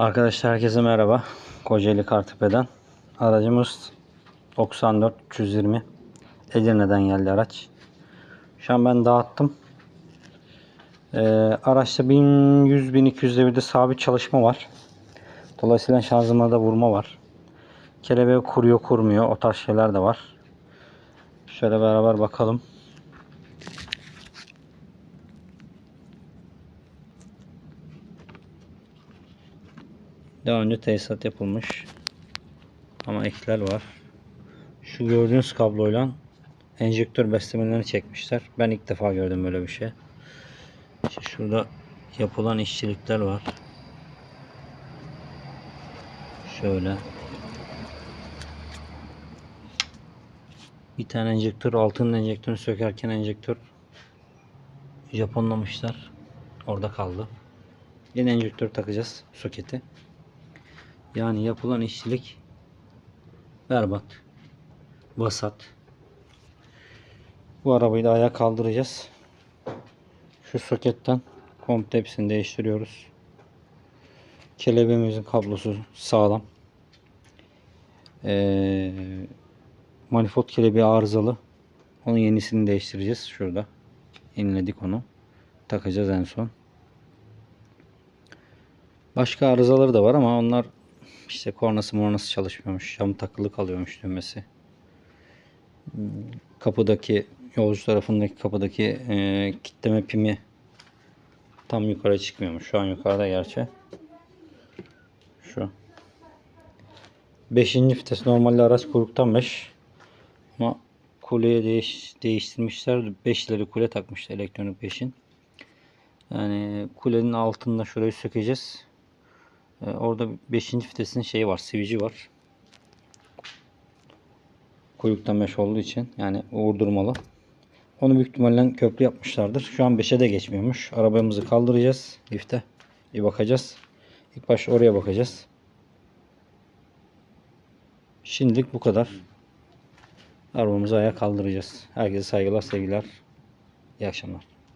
Arkadaşlar herkese merhaba. Kocaeli Kartepe'den. Aracımız 94 320. Edirne'den geldi araç. Şu an ben dağıttım. Ee, araçta 1100-1200'de bir de sabit çalışma var. Dolayısıyla şanzımanda vurma var. Kelebeği kuruyor kurmuyor. O tarz şeyler de var. Şöyle beraber bakalım. Daha önce tesisat yapılmış. Ama ekler var. Şu gördüğünüz kabloyla enjektör beslemelerini çekmişler. Ben ilk defa gördüm böyle bir şey. İşte şurada yapılan işçilikler var. Şöyle. Bir tane enjektör, altının enjektörünü sökerken enjektör Japonlamışlar. Orada kaldı. Yeni enjektör takacağız soketi. Yani yapılan işçilik berbat. Vasat. Bu arabayı da ayağa kaldıracağız. Şu soketten komple hepsini değiştiriyoruz. Kelebeğimizin kablosu sağlam. Ee, manifold kelebeği arızalı. Onun yenisini değiştireceğiz. Şurada. Yeniledik onu. Takacağız en son. Başka arızaları da var ama onlar işte kornası mornası çalışmıyormuş. Cam takılı kalıyormuş düğmesi. Kapıdaki yolcu tarafındaki kapıdaki e, kitleme pimi tam yukarı çıkmıyormuş. Şu an yukarıda gerçi. Şu. Beşinci vites normalde araç kuyruktan 5. Ama kuleye değiş, değiştirmişler. 5'leri kule takmışlar elektronik 5'in. Yani kulenin altında şurayı sökeceğiz. Ee, orada 5. vitesin şeyi var, sivici var. Kuyruktan 5 olduğu için yani vurdurmalı. Onu büyük ihtimalle köprü yapmışlardır. Şu an 5'e de geçmiyormuş. Arabamızı kaldıracağız lifte. Bir bakacağız. İlk başta oraya bakacağız. Şimdilik bu kadar. Arabamızı ayağa kaldıracağız. Herkese saygılar, sevgiler. İyi akşamlar.